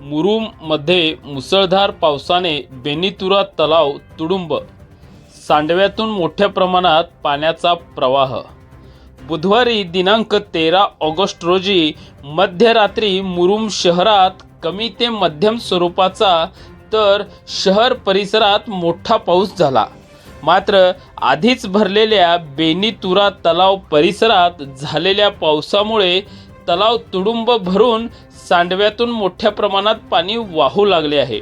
मुरुममध्ये मुसळधार पावसाने बेनितुरा तलाव तुडुंब सांडव्यातून मोठ्या प्रमाणात पाण्याचा प्रवाह. बुधवारी दिनांक तेरा ऑगस्ट रोजी मध्यरात्री मुरुम शहरात कमी ते मध्यम स्वरूपाचा तर शहर परिसरात मोठा पाऊस झाला. मात्र आधीच भरलेल्या बेनितुरा तलाव परिसरात झालेल्या पावसामुळे तलाव तुडुंब भरून सांडव्यातून मोठ्या प्रमाणात पाणी वाहू लागले आहे.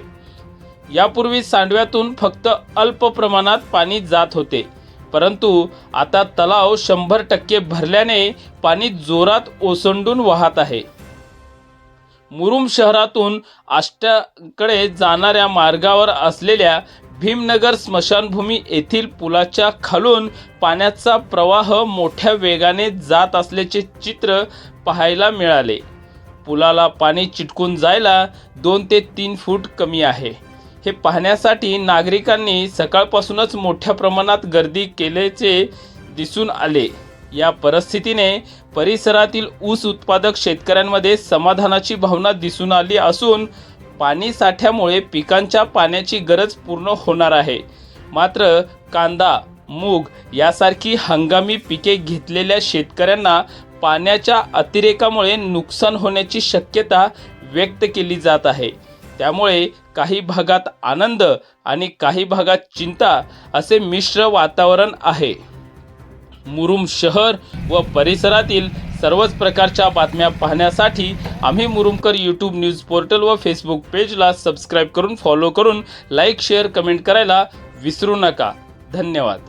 यापूर्वी सांडव्यातून फक्त अल्प प्रमाणात पाणी जात होते. परंतु आता तलाव शंभर टक्के भरल्याने पाणी जोरात ओसंडून वाहत आहे. मुरुम शहरातून आष्ट्याकडे जाणाऱ्या मार्गावर असलेल्या भीमनगर स्मशानभूमी येथील पुलाच्या खालून पाण्याचा प्रवाह मोठ्या वेगाने जात असल्याचे चित्र पाहायला मिळाले. पुलाला पाणी चिटकून जायला दोन ते तीन फूट कमी आहे. हे पाहण्यासाठी नागरिकांनी सकाळपासूनच मोठ्या प्रमाणात गर्दी केल्याचे दिसून आले. या परिस्थितीने परिसरातील ऊस उत्पादक शेतकऱ्यांमध्ये समाधानाची भावना दिसून आली असून पाणी साठ्यामुळे पिकांच्या पाण्याची गरज पूर्ण होणार आहे. मात्र कांदा मूग यासारखी हंगामी पिके घेतलेल्या शेतकऱ्यांना पाण्याच्या अतिरेकामुळे नुकसान होण्याची शक्यता व्यक्त केली जात आहे. त्यामुळे काही भागात आनंद आणि काही भागात चिंता असे मिश्र वातावरण आहे. मुरुम शहर व परिसरातील सर्वच प्रकारच्या बातम्या पाहण्यासाठी आम्ही मुरुमकर यूट्यूब न्यूज पोर्टल व फेसबुक पेजला सबस्क्राईब करून फॉलो करून लाईक शेअर कमेंट करायला विसरू नका. धन्यवाद.